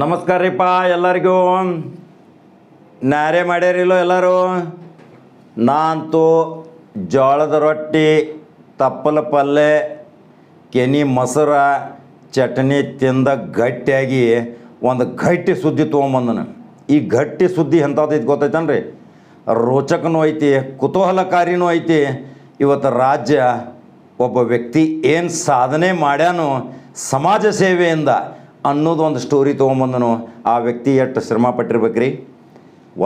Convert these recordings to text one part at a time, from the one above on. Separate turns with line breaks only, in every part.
ನಮಸ್ಕಾರ ರೀಪ್ಪ ಎಲ್ಲರಿಗೂ. ನಾರೆ ಮಾಡ್ಯಾರಿಲ್ಲೋ ಎಲ್ಲರೂ? ನಾನಂತೂ ಜೋಳದ ರೊಟ್ಟಿ, ತಪ್ಪಲ ಪಲ್ಯ ಕೆನಿ ಮೊಸರ, ಚಟ್ನಿ ತಿಂದ ಗಟ್ಟಿಯಾಗಿ ಒಂದು ಗಟ್ಟಿ ಸುದ್ದಿ ತೊಗೊಂಬಂದನು. ಈ ಗಟ್ಟಿ ಸುದ್ದಿ ಎಂಥದ್ದೈತಿ ಗೊತ್ತೈತನ್ರಿ? ರೋಚಕನೂ ಐತಿ, ಕುತೂಹಲಕಾರಿನೂ ಐತಿ. ಇವತ್ತು ರಾಜ್ಯ ಒಬ್ಬ ವ್ಯಕ್ತಿ ಏನು ಸಾಧನೆ ಮಾಡ್ಯಾನು ಸಮಾಜ ಸೇವೆಯಿಂದ ಅನ್ನೋದು ಒಂದು ಸ್ಟೋರಿ ತೊಗೊಂಬಂದನು. ಆ ವ್ಯಕ್ತಿ ಎಷ್ಟು ಶ್ರಮ ಪಟ್ಟಿರ್ಬೇಕ್ರಿ?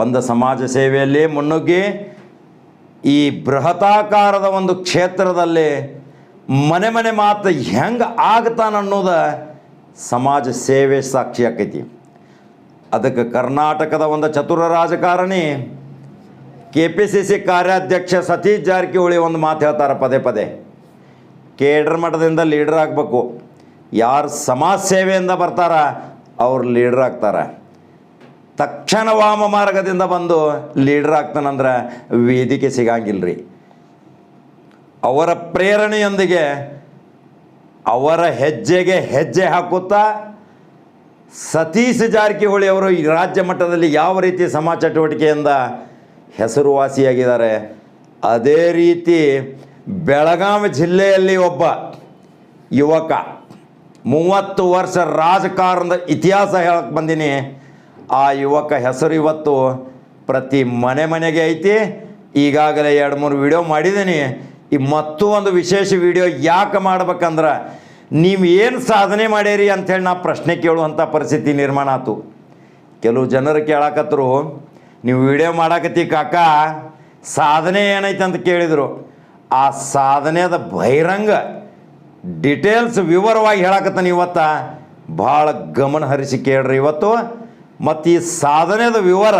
ಒಂದು ಸಮಾಜ ಸೇವೆಯಲ್ಲಿ ಮುನ್ನುಗ್ಗಿ, ಈ ಬೃಹತಾಕಾರದ ಒಂದು ಕ್ಷೇತ್ರದಲ್ಲಿ ಮನೆ ಮನೆ ಮಾತು ಹೆಂಗೆ ಆಗ್ತಾನ ಅನ್ನೋದು ಸಮಾಜ ಸೇವೆ ಸಾಕ್ಷಿ ಆಕೈತಿ. ಅದಕ್ಕೆ ಕರ್ನಾಟಕದ ಒಂದು ಚತುರ ರಾಜಕಾರಣಿ ಕೆ ಪಿ ಸಿ ಸಿ ಕಾರ್ಯಾಧ್ಯಕ್ಷ ಸತೀಶ್ ಜಾರಕಿಹೊಳಿ ಒಂದು ಮಾತು ಹೇಳ್ತಾರೆ ಪದೇ ಪದೇ. ಕೇಡ್ರ ಮಠದಿಂದ ಲೀಡರ್ ಆಗಬೇಕು. ಯಾರು ಸಮಾಜ ಸೇವೆಯಿಂದ ಬರ್ತಾರ, ಅವ್ರು ಲೀಡರ್ ಆಗ್ತಾರೆ. ತಕ್ಷಣ ವಾಮ ಮಾರ್ಗದಿಂದ ಬಂದು ಲೀಡರ್ ಆಗ್ತಾನಂದ್ರೆ ವೇದಿಕೆ ಸಿಗಂಗಿಲ್ಲ ರೀ ಅವರ ಪ್ರೇರಣೆಯೊಂದಿಗೆ ಅವರ ಹೆಜ್ಜೆಗೆ ಹೆಜ್ಜೆ ಹಾಕುತ್ತಾ ಸತೀಶ್ ಜಾರಕಿಹೊಳಿ ಅವರು ಈ ರಾಜ್ಯ ಮಟ್ಟದಲ್ಲಿ ಯಾವ ರೀತಿ ಸಮಾಜ ಚಟುವಟಿಕೆಯಿಂದ ಹೆಸರುವಾಸಿಯಾಗಿದ್ದಾರೆ, ಅದೇ ರೀತಿ ಬೆಳಗಾವಿ ಜಿಲ್ಲೆಯಲ್ಲಿ ಒಬ್ಬ ಯುವಕ. ಮೂವತ್ತು ವರ್ಷ ರಾಜಕಾರಣದ ಇತಿಹಾಸ ಹೇಳಕ್ಕೆ ಬಂದೀನಿ. ಆ ಯುವಕ ಹೆಸರು ಇವತ್ತು ಪ್ರತಿ ಮನೆ ಮನೆಗೆ ಐತಿ. ಈಗಾಗಲೇ ಎರಡು ಮೂರು ವಿಡಿಯೋ ಮಾಡಿದ್ದೀನಿ ಈ ಮತ್ತೂ ಒಂದು ವಿಶೇಷ ವಿಡಿಯೋ ಯಾಕೆ ಮಾಡ್ಬೇಕಂದ್ರೆ ನೀವು ಏನು ಸಾಧನೆ ಮಾಡೇರಿ ಅಂಥೇಳಿ ನಾ ಪ್ರಶ್ನೆ ಕೇಳುವಂಥ ಪರಿಸ್ಥಿತಿ ನಿರ್ಮಾಣ ಆಯ್ತು ಕೆಲವು ಜನರು ಕೇಳಾಕತ್ರು, ನೀವು ವಿಡಿಯೋ ಮಾಡಕತ್ತಿ ಕಾಕ, ಸಾಧನೆ ಏನೈತೆ ಅಂತ ಕೇಳಿದರು. ಆ ಸಾಧನೆದ ಬಹಿರಂಗ ಡಿಟೇಲ್ಸ್ ವಿವರವಾಗಿ ಹೇಳಕತ್ತಾನೆ ಇವತ್ತ. ಭಾಳ ಗಮನ ಹರಿಸಿ ಕೇಳ್ರಿ ಇವತ್ತು. ಮತ್ತು ಈ ಸಾಧನೆದ ವಿವರ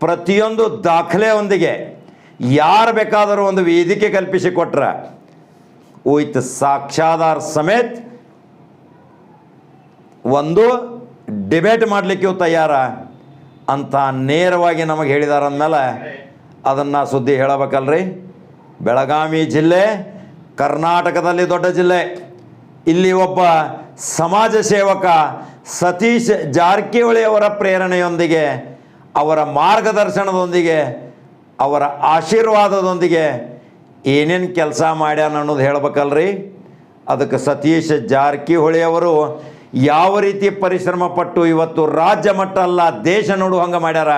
ಪ್ರತಿಯೊಂದು ದಾಖಲೆಯೊಂದಿಗೆ ಯಾರು ಬೇಕಾದರೂ ಒಂದು ವೇದಿಕೆ ಕಲ್ಪಿಸಿ ಕೊಟ್ರೆ. ವಿತ್ ಸಾಕ್ಷಾಧಾರ ಸಮೇತ ಒಂದು ಡಿಬೇಟ್ ಮಾಡಲಿಕ್ಕೆ ತಯಾರ. ಅಂತ ನೇರವಾಗಿ ನಮಗೆ ಹೇಳಿದಾರ ಅಂದಮೇಲೆ ಅದನ್ನು ಸುದ್ದಿ ಹೇಳಬೇಕಲ್ರಿ. ಬೆಳಗಾವಿ ಜಿಲ್ಲೆ ಕರ್ನಾಟಕದಲ್ಲಿ ದೊಡ್ಡ ಜಿಲ್ಲೆ. ಇಲ್ಲಿ ಒಬ್ಬ ಸಮಾಜ ಸೇವಕ ಸತೀಶ್ ಜಾರಕಿಹೊಳಿ ಅವರ ಪ್ರೇರಣೆಯೊಂದಿಗೆ, ಅವರ ಮಾರ್ಗದರ್ಶನದೊಂದಿಗೆ, ಅವರ ಆಶೀರ್ವಾದದೊಂದಿಗೆ ಏನೇನು ಕೆಲಸ ಮಾಡ್ಯಾನ ಅನ್ನೋದು ಹೇಳ್ಬೇಕಲ್ರಿ. ಅದಕ್ಕೆ ಸತೀಶ್ ಜಾರಕಿಹೊಳಿ ಅವರು ಯಾವ ರೀತಿ ಪರಿಶ್ರಮ ಪಟ್ಟು ಇವತ್ತು ರಾಜ್ಯ ಮಟ್ಟ ಅಲ್ಲ, ದೇಶ ನೋಡು ಹಂಗೆ ಮಾಡ್ಯಾರ.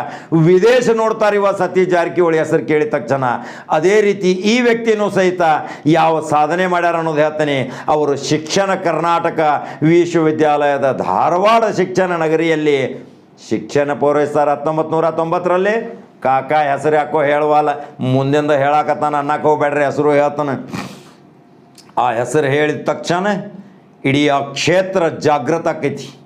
ವಿದೇಶ ನೋಡ್ತಾರೆ ಇವ ಸತೀಶ್ ಜಾರಕಿಹೊಳಿ ಹೆಸರು ಕೇಳಿದ ತಕ್ಷಣ. ಅದೇ ರೀತಿ ಈ ವ್ಯಕ್ತಿನೂ ಸಹಿತ ಯಾವ ಸಾಧನೆ ಮಾಡ್ಯಾರ ಅನ್ನೋದು ಹೇಳ್ತಾನೆ. ಅವರು ಶಿಕ್ಷಣ ಕರ್ನಾಟಕ ವಿಶ್ವವಿದ್ಯಾಲಯದ ಧಾರವಾಡ ಶಿಕ್ಷಣ ನಗರಿಯಲ್ಲಿ ಶಿಕ್ಷಣ ಪೂರೈಸ್ತಾರೆ ಹತ್ತೊಂಬತ್ತು ನೂರ ತೊಂಬತ್ತರಲ್ಲಿ. ಕಾಕ ಹೆಸರು ಯಾಕೋ ಹೇಳುವಲ್ಲ, ಮುಂದಿಂದ ಹೇಳಾಕತ್ತಾನ ಅನ್ನಕ್ಕೆ ಹೋಗ್ಬೇಡ್ರಿ, ಹೆಸರು ಹೇಳ್ತಾನೆ. ಆ ಹೆಸರು ಹೇಳಿದ ತಕ್ಷಣ ಇಡೀ ಆ ಕ್ಷೇತ್ರ ಜಾಗೃತ ಆಕೈತಿ.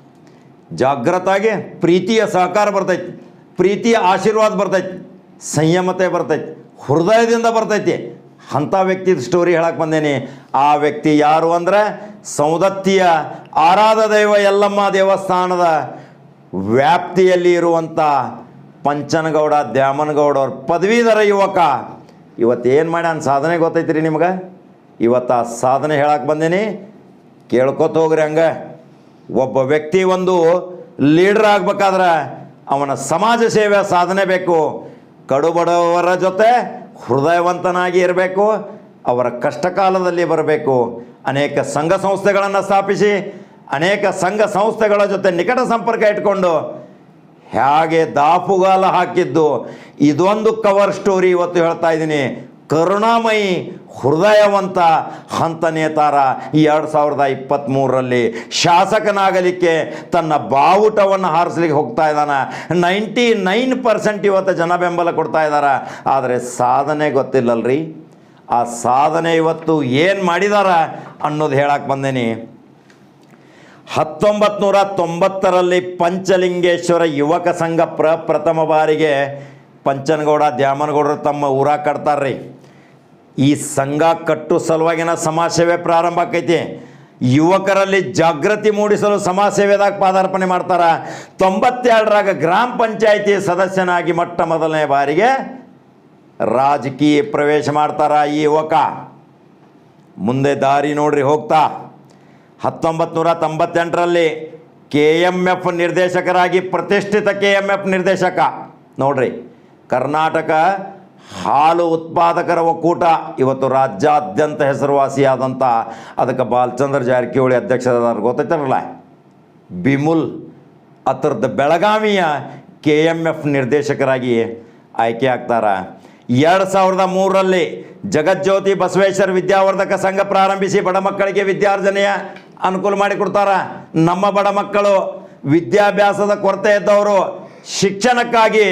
ಜಾಗ್ರತಾಗೆ ಪ್ರೀತಿಯ ಸಹಕಾರ ಬರ್ತೈತಿ. ಪ್ರೀತಿಯ ಆಶೀರ್ವಾದ ಬರ್ತೈತಿ. ಸಂಯಮತೆ ಬರ್ತೈತಿ. ಹೃದಯದಿಂದ ಬರ್ತೈತಿ. ಅಂಥ ವ್ಯಕ್ತಿ ಸ್ಟೋರಿ ಹೇಳಕ್ಕೆ ಬಂದೇನಿ. ಆ ವ್ಯಕ್ತಿ ಯಾರು ಅಂದ್ರೆ ಸೌದತ್ತಿಯ ಆರಾಧ ದೈವ ಯಲ್ಲಮ್ಮ ದೇವಸ್ಥಾನದ ವ್ಯಾಪ್ತಿಯಲ್ಲಿ ಇರುವಂಥ ಪಂಚನಗೌಡ, ದ್ಯಾಮನಗೌಡ ಅವ್ರ ಪದವೀಧರ ಯುವಕ. ಇವತ್ತೇನು ಮಾಡ್ಯಾನ ಸಾಧನೆ ಗೊತ್ತೈತಿ ರೀ ನಿಮ್ಗೆ? ಇವತ್ತು ಆ ಸಾಧನೆ ಹೇಳಕ್ಕೆ ಬಂದೀನಿ. ಕೇಳ್ಕೊತ ಹೋಗ್ರಿ ಹಂಗೆ. ಒಬ್ಬ ವ್ಯಕ್ತಿ ಒಂದು ಲೀಡರ್ ಆಗ್ಬೇಕಾದ್ರೆ ಅವನ ಸಮಾಜ ಸೇವೆ ಸಾಧನೆ ಬೇಕು. ಕಡುಬಡವರ ಜೊತೆ ಹೃದಯವಂತನಾಗಿ ಇರಬೇಕು. ಅವರ ಕಷ್ಟ ಕಾಲದಲ್ಲಿ ಬರಬೇಕು. ಅನೇಕ ಸಂಘ ಸಂಸ್ಥೆಗಳನ್ನು ಸ್ಥಾಪಿಸಿ, ಅನೇಕ ಸಂಘ ಸಂಸ್ಥೆಗಳ ಜೊತೆ ನಿಕಟ ಸಂಪರ್ಕ ಇಟ್ಕೊಂಡು ಹೇಗೆ ದಾಪುಗಾಲ ಹಾಕಿದ್ದು, ಇದೊಂದು ಕವರ್ ಸ್ಟೋರಿ ಇವತ್ತು ಹೇಳ್ತಾ ಇದ್ದೀನಿ. ಕರುಣಾಮಯಿ ಹೃದಯವಂತ ಹಂತ ನೇತಾರ ಎರಡು ಸಾವಿರದ ಇಪ್ಪತ್ತ್ಮೂರರಲ್ಲಿ ಶಾಸಕನಾಗಲಿಕ್ಕೆ ತನ್ನ ಬಾವುಟವನ್ನು ಹಾರಿಸ್ಲಿಕ್ಕೆ ಹೋಗ್ತಾ ಇದ್ದಾನೆ. ನೈಂಟಿ ನೈನ್ ಪರ್ಸೆಂಟ್ ಇವತ್ತು ಜನ ಬೆಂಬಲ ಕೊಡ್ತಾ ಇದ್ದಾರೆ. ಆದರೆ ಸಾಧನೆ ಗೊತ್ತಿಲ್ಲಲ್ರಿ. ಆ ಸಾಧನೆ ಇವತ್ತು ಏನು ಮಾಡಿದಾರ ಅನ್ನೋದು ಹೇಳಕ್ಕೆ ಬಂದೇನಿ. ಹತ್ತೊಂಬತ್ತು ನೂರ ತೊಂಬತ್ತರಲ್ಲಿ ಪಂಚಲಿಂಗೇಶ್ವರ ಯುವಕ ಸಂಘ ಪ್ರಪ್ರಥಮ ಬಾರಿಗೆ ಪಂಚನಗೌಡ, ದ್ಯಾಮನಗೌಡರು ತಮ್ಮ ಊರಾಗ ಕಟ್ತಾರ್ರಿ. ಈ ಸಂಘ ಕಟ್ಟು ಸಲುವಾಗಿನ ಸಮಾಜ ಸೇವೆ ಪ್ರಾರಂಭ ಆಕೈತಿ. ಯುವಕರಲ್ಲಿ ಜಾಗೃತಿ ಮೂಡಿಸಲು ಸಮಾಜ ಸೇವೆದಾಗ ಪಾದಾರ್ಪಣೆ ಮಾಡ್ತಾರ. ತೊಂಬತ್ತೆರಡರಾಗ ಗ್ರಾಮ ಪಂಚಾಯಿತಿ ಸದಸ್ಯನಾಗಿ ಮೊಟ್ಟ ಮೊದಲನೇ ಬಾರಿಗೆ ರಾಜಕೀಯ ಪ್ರವೇಶ ಮಾಡ್ತಾರ ಈ ಯುವಕ. ಮುಂದೆ ದಾರಿ ನೋಡ್ರಿ ಹೋಗ್ತಾ. ಹತ್ತೊಂಬತ್ತು ನೂರ ತೊಂಬತ್ತೆಂಟರಲ್ಲಿ ಕೆ ಎಂ ಎಫ್ ನಿರ್ದೇಶಕರಾಗಿ ಪ್ರತಿಷ್ಠಿತ ಕೆ ಎಂ ಎಫ್ ನಿರ್ದೇಶಕ. ನೋಡ್ರಿ, ಕರ್ನಾಟಕ ಹಾಲು ಉತ್ಪಾದಕರ ಒಕ್ಕೂಟ. ಇವತ್ತು ರಾಜ್ಯಾದ್ಯಂತ ಹೆಸರುವಾಸಿಯಾದಂಥ ಅದಕ್ಕೆ ಬಾಲಚಂದ್ರ ಜಾರಕಿಹೊಳಿ ಅಧ್ಯಕ್ಷರಾದ ಗೊತ್ತೈತಾರಲ್ಲ ಬಿಮುಲ್ ಅದರದ್ದು ಬೆಳಗಾವಿಯ ಕೆ ಎಂ ಎಫ್ ನಿರ್ದೇಶಕರಾಗಿ ಆಯ್ಕೆ ಆಗ್ತಾರೆ. ಎರಡು ಸಾವಿರದ ಮೂರರಲ್ಲಿ ಜಗಜ್ಯೋತಿ ಬಸವೇಶ್ವರ ವಿದ್ಯಾವರ್ಧಕ ಸಂಘ ಪ್ರಾರಂಭಿಸಿ ಬಡ ಮಕ್ಕಳಿಗೆ ವಿದ್ಯಾರ್ಜನೆಯ ಅನುಕೂಲ ಮಾಡಿಕೊಡ್ತಾರೆ ನಮ್ಮ ಬಡ ಮಕ್ಕಳು ವಿದ್ಯಾಭ್ಯಾಸದ ಕೊರತೆ ಇದ್ದವರು ಶಿಕ್ಷಣಕ್ಕಾಗಿ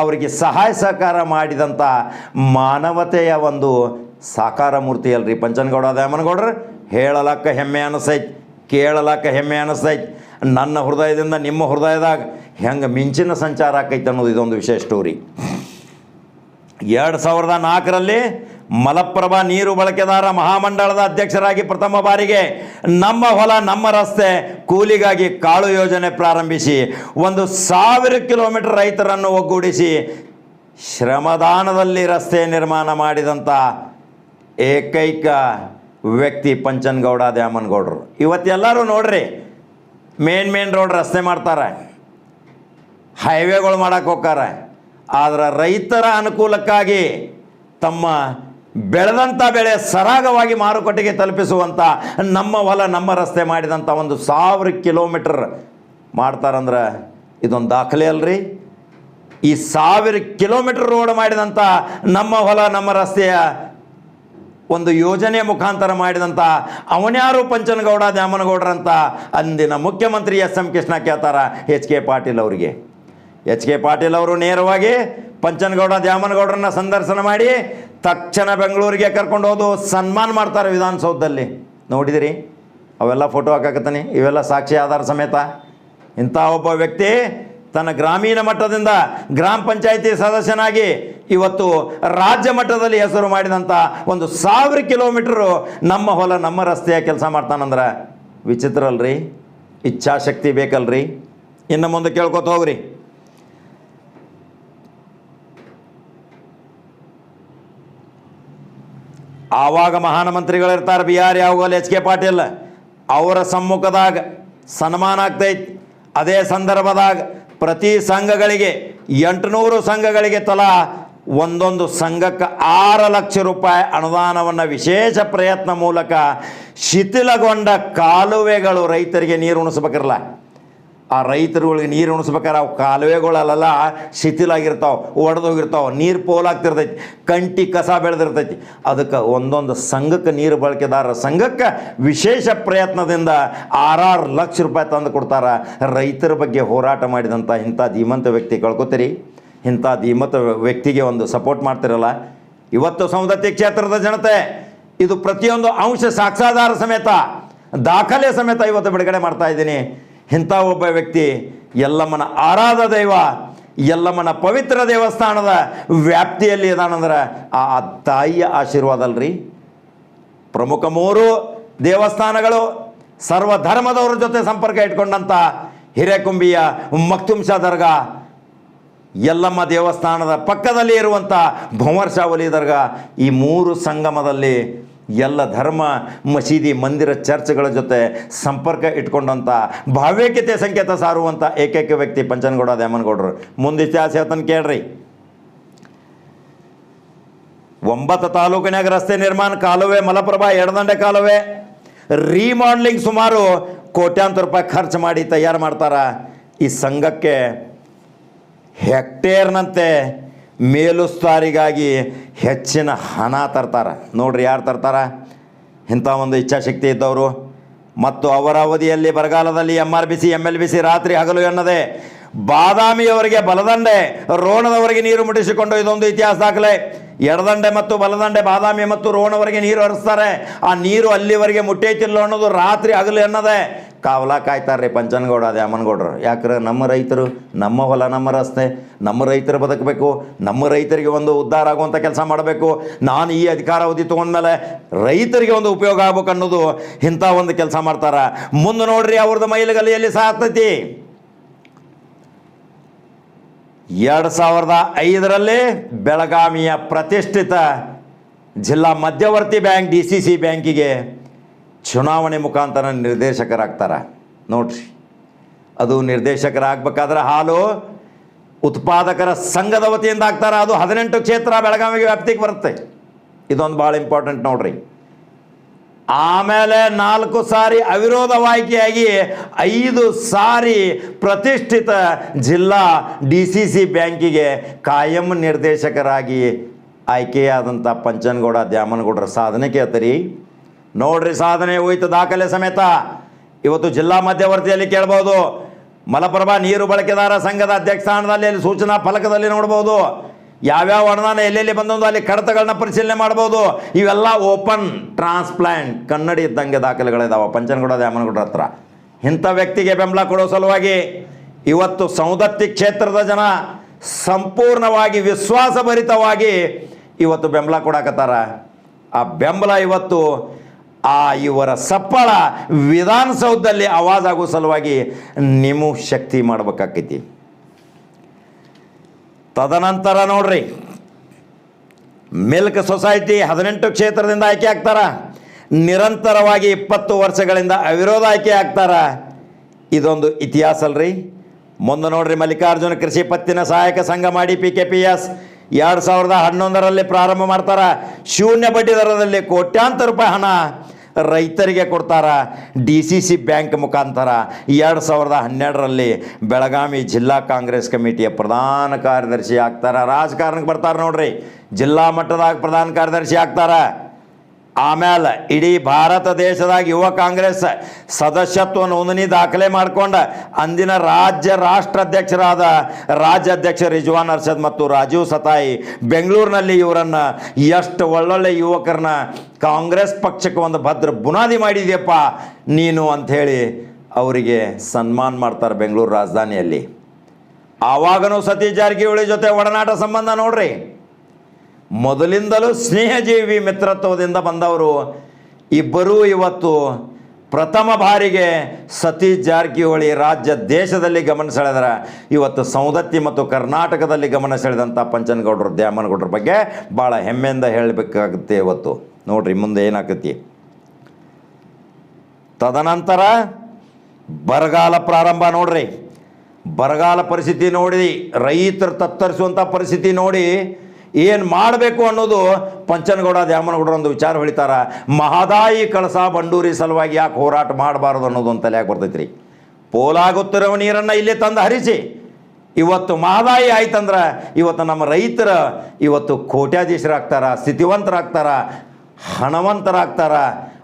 ಅವರಿಗೆ ಸಹಾಯ ಸಹಕಾರ ಮಾಡಿದಂಥ ಮಾನವತೆಯ ಒಂದು ಸಾಕಾರ ಮೂರ್ತಿ ಅಲ್ರಿ. ಪಂಚನಗೌಡ ದ್ಯಾಮನಗೌಡ್ರು, ಹೇಳಲಕ್ಕ ಹೆಮ್ಮೆ ಅನಿಸೈತಿ, ಕೇಳಲಕ್ಕ ಹೆಮ್ಮೆ ಅನಿಸ್ತೈತಿ ನನ್ನ ಹೃದಯದಿಂದ, ನಿಮ್ಮ ಹೃದಯದಾಗ ಹೆಂಗೆ ಮಿಂಚಿನ ಸಂಚಾರ ಆಕೈತೆ ಅನ್ನೋದು ಇದೊಂದು ವಿಶೇಷ ಸ್ಟೋರಿ ಎರಡು ಸಾವಿರದ ನಾಲ್ಕರಲ್ಲಿ ಮಲಪ್ರಭಾ ನೀರು ಬಳಕೆದಾರ ಮಹಾಮಂಡಳದ ಅಧ್ಯಕ್ಷರಾಗಿ ಪ್ರಥಮ ಬಾರಿಗೆ ನಮ್ಮ ಹೊಲ, ನಮ್ಮ ರಸ್ತೆ ಕೂಲಿಗಾಗಿ ಕಾಳು ಯೋಜನೆ ಪ್ರಾರಂಭಿಸಿ, ಒಂದು ಸಾವಿರ ಕಿಲೋಮೀಟರ್ ರೈತರನ್ನು ಒಗ್ಗೂಡಿಸಿ, ಶ್ರಮದಾನದಲ್ಲಿ ರಸ್ತೆ ನಿರ್ಮಾಣ ಮಾಡಿದಂಥ ಏಕೈಕ ವ್ಯಕ್ತಿ ಪಂಚನಗೌಡ ದ್ಯಾಮನಗೌಡರು. ಇವತ್ತೆಲ್ಲರೂ ನೋಡ್ರಿ, ಮೇನ್ ಮೇನ್ ರೋಡ್ ರಸ್ತೆ ಮಾಡ್ತಾರೆ, ಹೈವೇಗಳು ಮಾಡಕ್ಕೆ ಹೋಗ್ತಾರೆ, ಆದರೆ ರೈತರ ಅನುಕೂಲಕ್ಕಾಗಿ ತಮ್ಮ ಬೆಳೆದಂಥ ಬೆಳೆ ಸರಾಗವಾಗಿ ಮಾರುಕಟ್ಟೆಗೆ ತಲುಪಿಸುವಂಥ ನಮ್ಮ ಹೊಲ, ನಮ್ಮ ರಸ್ತೆ ಮಾಡಿದಂಥ ಒಂದು ಸಾವಿರ ಕಿಲೋಮೀಟರ್ ಮಾಡ್ತಾರಂದ್ರೆ ಇದೊಂದು ದಾಖಲೆ ಅಲ್ರಿ. ಈ ಸಾವಿರ ಕಿಲೋಮೀಟರ್ ರೋಡ್ ಮಾಡಿದಂಥ ನಮ್ಮ ಹೊಲ, ನಮ್ಮ ರಸ್ತೆಯ ಒಂದು ಯೋಜನೆ ಮುಖಾಂತರ ಮಾಡಿದಂಥ ಅವನ್ಯಾರು ಪಂಚನಗೌಡ, ದ್ಯಾಮನಗೌಡರಂತ ಅಂದಿನ ಮುಖ್ಯಮಂತ್ರಿ ಎಸ್ ಎಂ ಕೃಷ್ಣ ಕೇಳ್ತಾರ ಎಚ್ ಕೆ ಪಾಟೀಲ್ ಅವರಿಗೆ. ಎಚ್ ಕೆ ಪಾಟೀಲ್ ಅವರು ನೇರವಾಗಿ ಪಂಚನಗೌಡ ದ್ಯಾಮನಗೌಡರನ್ನ ಸಂದರ್ಶನ ಮಾಡಿ ತಕ್ಷಣ ಬೆಂಗಳೂರಿಗೆ ಕರ್ಕೊಂಡು ಹೋದು ಸನ್ಮಾನ ಮಾಡ್ತಾರೆ ವಿಧಾನಸೌಧದಲ್ಲಿ. ನೋಡಿದಿರಿ? ಅವೆಲ್ಲ ಫೋಟೋ ಹಾಕಕತ್ತೀನಿ. ಇವೆಲ್ಲ ಸಾಕ್ಷಿ ಆಧಾರ ಸಮೇತ. ಇಂಥ ಒಬ್ಬ ವ್ಯಕ್ತಿ ತನ್ನ ಗ್ರಾಮೀಣ ಮಟ್ಟದಿಂದ ಗ್ರಾಮ ಪಂಚಾಯಿತಿ ಸದಸ್ಯನಾಗಿ ಇವತ್ತು ರಾಜ್ಯ ಮಟ್ಟದಲ್ಲಿ ಹೆಸರು ಮಾಡಿದಂಥ ಒಂದು ಸಾವಿರ ಕಿಲೋಮೀಟ್ರು ನಮ್ಮ ಹೊಲ, ನಮ್ಮ ರಸ್ತೆಯ ಕೆಲಸ ಮಾಡ್ತಾನಂದ್ರೆ. ವಿಚಿತ್ರ ಅಲ್ರಿ? ಇಚ್ಛಾಶಕ್ತಿ ಬೇಕಲ್ರಿ? ಇನ್ನು ಮುಂದೆ ಕೇಳ್ಕೊತ ಹೋಗ್ರಿ. ಆವಾಗ ಮಹಾನ ಮಂತ್ರಿಗಳಿರ್ತಾರೆ B R Yavagal H K Patil. ಅವರ ಸಮ್ಮುಖದಾಗ ಸನ್ಮಾನ ಆಗ್ತೈತಿ. ಅದೇ ಸಂದರ್ಭದಾಗ ಪ್ರತಿ ಸಂಘಗಳಿಗೆ, ಎಂಟುನೂರು ಸಂಘಗಳಿಗೆ ತಲಾ ಒಂದೊಂದು ಸಂಘಕ್ಕೆ ಆರು ಲಕ್ಷ ರೂಪಾಯಿ ಅನುದಾನವನ್ನು ವಿಶೇಷ ಪ್ರಯತ್ನ ಮೂಲಕ ಶಿಥಿಲಗೊಂಡ ಕಾಲುವೆಗಳು ರೈತರಿಗೆ ನೀರು ಉಣಿಸ್ಬೇಕಿರಲ್ಲ ಆ ರೈತರುಗಳಿಗೆ ನೀರು ಉಣಿಸ್ಬೇಕಾರೆ ಅವು ಕಾಲುವೆಗಳಲ್ಲೆಲ್ಲ ಶಿಥಿಲಾಗಿರ್ತಾವೆ, ಒಡೆದೋಗಿರ್ತಾವೆ, ನೀರು ಪೋಲಾಗ್ತಿರ್ತೈತಿ, ಕಂಟಿ ಕಸ ಬೆಳೆದಿರ್ತೈತಿ. ಅದಕ್ಕೆ ಒಂದೊಂದು ಸಂಘಕ್ಕೆ ನೀರು ಬಳಕೆದಾರರ ಸಂಘಕ್ಕೆ ವಿಶೇಷ ಪ್ರಯತ್ನದಿಂದ ಆರಾರು ಲಕ್ಷ ರೂಪಾಯಿ ತಂದು ಕೊಡ್ತಾರೆ. ರೈತರ ಬಗ್ಗೆ ಹೋರಾಟ ಮಾಡಿದಂಥ ಇಂಥ ಧೀಮಂತ ವ್ಯಕ್ತಿ ಕಳ್ಕೊತೀರಿ. ಇಂಥ ಧೀಮಂತ ವ್ಯಕ್ತಿಗೆ ಒಂದು ಸಪೋರ್ಟ್ ಮಾಡ್ತಿರಲ್ಲ. ಇವತ್ತು ಸೌಂದತ್ಯ ಕ್ಷೇತ್ರದ ಜನತೆ, ಇದು ಪ್ರತಿಯೊಂದು ಅಂಶ ಸಾಕ್ಷಾಧಾರ ಸಮೇತ, ದಾಖಲೆ ಸಮೇತ ಇವತ್ತು ಬಿಡುಗಡೆ ಮಾಡ್ತಾ ಇದ್ದೀನಿ. ಇಂಥ ಒಬ್ಬ ವ್ಯಕ್ತಿ ಎಲ್ಲಮ್ಮನ ಆರಾಧ ದೈವ ಎಲ್ಲಮ್ಮನ ಪವಿತ್ರ ದೇವಸ್ಥಾನದ ವ್ಯಾಪ್ತಿಯಲ್ಲಿ ಇದಾನಂದ್ರೆ ಆ ತಾಯಿಯ ಆಶೀರ್ವಾದ ಅಲ್ರಿ. ಪ್ರಮುಖ ಮೂರು ದೇವಸ್ಥಾನಗಳು ಸರ್ವ ಧರ್ಮದವ್ರ ಜೊತೆ ಸಂಪರ್ಕ ಇಟ್ಕೊಂಡಂಥ ಹಿರೇಕುಂಬಿಯ ಮಕ್ತುಂಶ ದರ್ಗಾ ಎಲ್ಲಮ್ಮ ದೇವಸ್ಥಾನದ ಪಕ್ಕದಲ್ಲಿ ಇರುವಂಥ ಭಂವರ್ಷಾವಲಿ ದರ್ಗಾ ಈ ಮೂರು ಸಂಗಮದಲ್ಲಿ ಎಲ್ಲ ಧರ್ಮ, ಮಸೀದಿ, ಮಂದಿರ, ಚರ್ಚ್ಗಳ ಜೊತೆ ಸಂಪರ್ಕ ಇಟ್ಕೊಂಡಂಥ ಭಾವ್ಯಕತೆ ಸಂಕೇತ ಸಾರುವಂಥ ಏಕೈಕ ವ್ಯಕ್ತಿ ಪಂಚನಗೌಡ ದ್ಯಾಮನಗೌಡರು. ಮುಂದೆ ಇತಿಹಾಸ ಹೇಳ್ತಾನೆ ಕೇಳ್ರಿ. ಒಂಬತ್ತು ತಾಲೂಕಿನಾಗ ರಸ್ತೆ ನಿರ್ಮಾಣ ಕಾಲುವೆ, ಮಲಪ್ರಭಾ ಎಡದಂಡೆ ಕಾಲುವೆ. ರೀಮಾಡ್ಲಿಂಗ್ ಸುಮಾರು ಕೋಟ್ಯಾಂತರ ರೂಪಾಯಿ ಖರ್ಚು ಮಾಡಿ ತಯಾರು ಮಾಡ್ತಾರ. ಈ ಸಂಘಕ್ಕೆ ಹೆಕ್ಟೇರ್ನಂತೆ ಮೇಲುಸ್ತುವಾರಿಗಾಗಿ ಹೆಚ್ಚಿನ ಹಣ ತರ್ತಾರೆ. ನೋಡ್ರಿ ಯಾರು ತರ್ತಾರ? ಇಂಥ ಒಂದು ಇಚ್ಛಾಶಕ್ತಿ ಇದ್ದವರು. ಮತ್ತು ಅವರ ಅವಧಿಯಲ್ಲಿ ಬರಗಾಲದಲ್ಲಿ M R B C M L B C ರಾತ್ರಿ ಹಗಲು ಎನ್ನದೆ ಬಾದಾಮಿಯವರಿಗೆ ಬಲದಂಡೆ, ರೋಣದವರೆಗೆ ನೀರು ಮುಟ್ಟಿಸಿಕೊಂಡು ಇದೊಂದು ಇತಿಹಾಸ ದಾಖಲೆ. ಎಡದಂಡೆ ಮತ್ತು ಬಲದಂಡೆ ಬಾದಾಮಿ ಮತ್ತು ರೋಣವರೆಗೆ ನೀರು ಹರಿಸ್ತಾರೆ. ಆ ನೀರು ಅಲ್ಲಿವರೆಗೆ ಮುಟ್ಟೈತಿಲ್ಲ ಅನ್ನೋದು ರಾತ್ರಿ ಹಗಲು ಎನ್ನದೆ. ಕಾವಲ ಕಾಯ್ತಾರೆ ಪಂಚನಗೌಡ, ದ್ಯಾಮನಗೌಡರು. ಯಾಕ್ರೆ ನಮ್ಮ ರೈತರು, ನಮ್ಮ ಹೊಲ, ನಮ್ಮ ರಸ್ತೆ, ನಮ್ಮ ರೈತರು ಬದುಕಬೇಕು, ನಮ್ಮ ರೈತರಿಗೆ ಒಂದು ಉದ್ಧಾರ ಆಗುವಂಥ ಕೆಲಸ ಮಾಡಬೇಕು. ನಾನು ಈ ಅಧಿಕಾರಾವಧಿ ತೊಗೊಂಡ್ಮೇಲೆ ರೈತರಿಗೆ ಒಂದು ಉಪಯೋಗ ಆಗ್ಬೇಕು ಅನ್ನೋದು ಇಂಥ ಒಂದು ಕೆಲಸ ಮಾಡ್ತಾರೆ. ಮುಂದೆ ನೋಡ್ರಿ ಅವ್ರದ್ದು ಮೈಲುಗಲಿಯಲ್ಲಿ ಸಾಕ್ತೈತಿ ಎರಡು ಸಾವಿರದ ಐದರಲ್ಲಿ ಬೆಳಗಾವಿಯ ಪ್ರತಿಷ್ಠಿತ ಜಿಲ್ಲಾ ಮಧ್ಯವರ್ತಿ ಬ್ಯಾಂಕ್, ಡಿ ಸಿ ಸಿ ಬ್ಯಾಂಕಿಗೆ ಚುನಾವಣೆ ಮುಖಾಂತರ ನಿರ್ದೇಶಕರಾಗ್ತಾರೆ. ನೋಡ್ರಿ. ಅದು ನಿರ್ದೇಶಕರಾಗಬೇಕಾದ್ರೆ ಹಾಲು ಉತ್ಪಾದಕರ ಸಂಘದ ವತಿಯಿಂದ ಆಗ್ತಾರೆ. ಅದು ಹದಿನೆಂಟು ಕ್ಷೇತ್ರ ಬೆಳಗಾವಿಗೆ ವ್ಯಾಪ್ತಿಗೆ ಬರುತ್ತೆ. ಇದೊಂದು ಭಾಳ ಇಂಪಾರ್ಟೆಂಟ್ ನೋಡ್ರಿ. ಆಮೇಲೆ ನಾಲ್ಕು ಸಾರಿ ಅವಿರೋಧವಾಗಿಯಾಗಿ ಐದು ಸಾರಿ ಪ್ರತಿಷ್ಠಿತ ಜಿಲ್ಲಾ ಡಿ ಸಿ ಸಿ ಬ್ಯಾಂಕಿಗೆ ಕಾಯಂ ನಿರ್ದೇಶಕರಾಗಿ ಆಯ್ಕೆಯಾದಂಥ ಪಂಚನಗೌಡ ದ್ಯಾಮನಗೌಡರ ಸಾಧನೆ ಕೇಳ್ತೀರಿ. ನೋಡ್ರಿ ಸಾಧನೆ ಹೋಯ್ತು ದಾಖಲೆ ಸಮೇತ. ಇವತ್ತು ಜಿಲ್ಲಾ ಮಧ್ಯವರ್ತಿಯಲ್ಲಿ ಕೇಳ್ಬೋದು. ಮಲಪ್ರಭಾ ನೀರು ಬಳಕೆದಾರ ಸಂಘದ ಅಧ್ಯಕ್ಷ ಸ್ಥಾನದಲ್ಲಿ ಅಲ್ಲಿ ಸೂಚನಾ ಫಲಕದಲ್ಲಿ ನೋಡ್ಬೋದು. ಯಾವ್ಯಾವ ಅನುದಾನ ಎಲ್ಲೆಲ್ಲಿ ಬಂದೊಂದು ಅಲ್ಲಿ ಕಡತಗಳನ್ನ ಪರಿಶೀಲನೆ ಮಾಡ್ಬೋದು. ಇವೆಲ್ಲ ಓಪನ್, ಟ್ರಾನ್ಸ್ಪ್ಲಾಂಟ್, ಕನ್ನಡಿ ಇದ್ದಂಗೆ ದಾಖಲೆಗಳಿದಾವೆ. ಪಂಚನಗೌಡ, ದ್ಯಾಮನಗೌಡರ ಹತ್ರ. ಇಂಥ ವ್ಯಕ್ತಿಗೆ ಬೆಂಬಲ ಕೊಡೋ ಸಲುವಾಗಿ ಇವತ್ತು ಸೌದತ್ತಿ ಕ್ಷೇತ್ರದ ಜನ ಸಂಪೂರ್ಣವಾಗಿ ವಿಶ್ವಾಸಭರಿತವಾಗಿ ಇವತ್ತು ಬೆಂಬಲ ಕೊಡಾಕತ್ತಾರ. ಆ ಬೆಂಬಲ ಇವತ್ತು ಆ ಇವರ ಸಪ್ಪಳ ವಿಧಾನಸೌಧದಲ್ಲಿ ಆವಾಜ್ ಆಗೋ ಸಲುವಾಗಿ ನಿಮು ಶಕ್ತಿ ಮಾಡ್ಬೇಕಾಕೈತಿ. ತದನಂತರ ನೋಡ್ರಿ, ಮಿಲ್ಕ್ ಸೊಸೈಟಿ ಹದಿನೆಂಟು ಕ್ಷೇತ್ರದಿಂದ ಆಯ್ಕೆ ಆಗ್ತಾರ, ನಿರಂತರವಾಗಿ ಇಪ್ಪತ್ತು ವರ್ಷಗಳಿಂದ ಅವಿರೋಧ ಆಯ್ಕೆ ಆಗ್ತಾರ. ಇದೊಂದು ಇತಿಹಾಸ ಅಲ್ರಿ. ಮುಂದೆ ನೋಡ್ರಿ ಮಲ್ಲಿಕಾರ್ಜುನ ಕೃಷಿ ಪತ್ತಿನ ಸಹಾಯಕ ಸಂಘ ಮಾಡಿ ಪಿ ಕೆ ಪಿ ಎಸ್ ಎರಡು ಸಾವಿರದ ಹನ್ನೊಂದರಲ್ಲಿ ಪ್ರಾರಂಭ ಮಾಡ್ತಾರ. ಶೂನ್ಯ ಬಡ್ಡಿ ದರದಲ್ಲಿ ಕೋಟ್ಯಾಂತರ ರೂಪಾಯಿ ಹಣ. ರೈತರಿಗೆ ಕೊಡ್ತಾರ ಡಿ ಸಿ ಸಿ ಬ್ಯಾಂಕ್ ಮುಖಾಂತರ ಎರಡು ಸಾವಿರದ ಹನ್ನೆರಡರಲ್ಲಿ ಬೆಳಗಾವಿ ಜಿಲ್ಲಾ ಕಾಂಗ್ರೆಸ್ ಕಮಿಟಿಯ ಪ್ರಧಾನ ಕಾರ್ಯದರ್ಶಿ ಆಗ್ತಾರ. ರಾಜಕಾರಣಕ್ಕೆ ಬರ್ತಾರೆ ನೋಡ್ರಿ. ಜಿಲ್ಲಾ ಮಟ್ಟದಾಗ ಪ್ರಧಾನ ಕಾರ್ಯದರ್ಶಿ ಆಗ್ತಾರ. ಆಮೇಲೆ ಇಡೀ ಭಾರತ ದೇಶದಾಗ ಯುವ ಕಾಂಗ್ರೆಸ್ ಸದಸ್ಯತ್ವ ನೋಂದಣಿ ದಾಖಲೆ ಮಾಡಿಕೊಂಡ ಅಂದಿನ ರಾಜ್ಯ ರಾಷ್ಟ್ರ ಅಧ್ಯಕ್ಷರಾದ ರಾಜ್ಯಾಧ್ಯಕ್ಷ ರಿಜ್ವಾನ್ ಅರ್ಷದ್ ಮತ್ತು ರಾಜೀವ್ ಸತಾಯಿ ಬೆಂಗಳೂರಿನಲ್ಲಿ ಇವರನ್ನು ಎಷ್ಟು ಒಳ್ಳೊಳ್ಳೆ ಯುವಕರನ್ನ ಕಾಂಗ್ರೆಸ್ ಪಕ್ಷಕ್ಕೆ ಒಂದು ಭದ್ರ ಬುನಾದಿ ಮಾಡಿದ್ಯಪ್ಪ ನೀನು ಅಂಥೇಳಿ ಅವರಿಗೆ ಸನ್ಮಾನ ಮಾಡ್ತಾರೆ ಬೆಂಗಳೂರು ರಾಜಧಾನಿಯಲ್ಲಿ. ಆವಾಗನೂ ಸತೀಶ್ ಜಾರಕಿಹೊಳಿ ಜೊತೆ ಒಡನಾಟ ಸಂಬಂಧ ನೋಡ್ರಿ. ಮೊದಲಿಂದಲೂ ಸ್ನೇಹಜೀವಿ ಮಿತ್ರತ್ವದಿಂದ ಬಂದವರು ಇಬ್ಬರೂ ಇವತ್ತು ಪ್ರಥಮ ಬಾರಿಗೆ ಸತೀಶ್ ಜಾರಕಿಹೊಳಿ ರಾಜ್ಯ ದೇಶದಲ್ಲಿ ಗಮನ ಸೆಳೆದರ. ಇವತ್ತು ಸೌದತ್ತಿ ಮತ್ತು ಕರ್ನಾಟಕದಲ್ಲಿ ಗಮನ ಸೆಳೆದಂಥ ಪಂಚನಗೌಡರು, ದ್ಯಾಮನಗೌಡರ ಬಗ್ಗೆ ಭಾಳ ಹೆಮ್ಮೆಯಿಂದ ಹೇಳಬೇಕಾಗುತ್ತೆ ಇವತ್ತು. ನೋಡ್ರಿ, ಮುಂದೆ ಏನಾಕತಿ ತದನಂತರ ಬರಗಾಲ ಪ್ರಾರಂಭ ನೋಡ್ರಿ. ಬರಗಾಲ ಪರಿಸ್ಥಿತಿ ನೋಡಿ, ರೈತರು ತತ್ತರಿಸುವಂಥ ಪರಿಸ್ಥಿತಿ ನೋಡಿ ಏನು ಮಾಡಬೇಕು ಅನ್ನೋದು ಪಂಚನಗೌಡ ದ್ಯಾಮನಗೌಡರ ಒಂದು ವಿಚಾರ ಹೊಳಿತಾರ. ಮಹದಾಯಿ ಕಳಸ ಬಂಡೂರಿ ಸಲುವಾಗಿ ಯಾಕೆ ಹೋರಾಟ ಮಾಡಬಾರ್ದು ಅನ್ನೋದು ಒಂದು ತಲೆಯಾಗಿ ಬರ್ತೈತಿ ರೀ ಪೋಲಾಗುತ್ತಿರೋ ನೀರನ್ನು ಇಲ್ಲೇ ತಂದು ಹರಿಸಿ. ಇವತ್ತು ಮಹದಾಯಿ ಆಯ್ತಂದ್ರೆ ಇವತ್ತು ನಮ್ಮ ರೈತರ ಇವತ್ತು ಕೋಟ್ಯಾಧೀಶರಾಗ್ತಾರ, ಸ್ಥಿತಿವಂತರಾಗ್ತಾರ, ಹಣವಂತರಾಗ್ತಾರ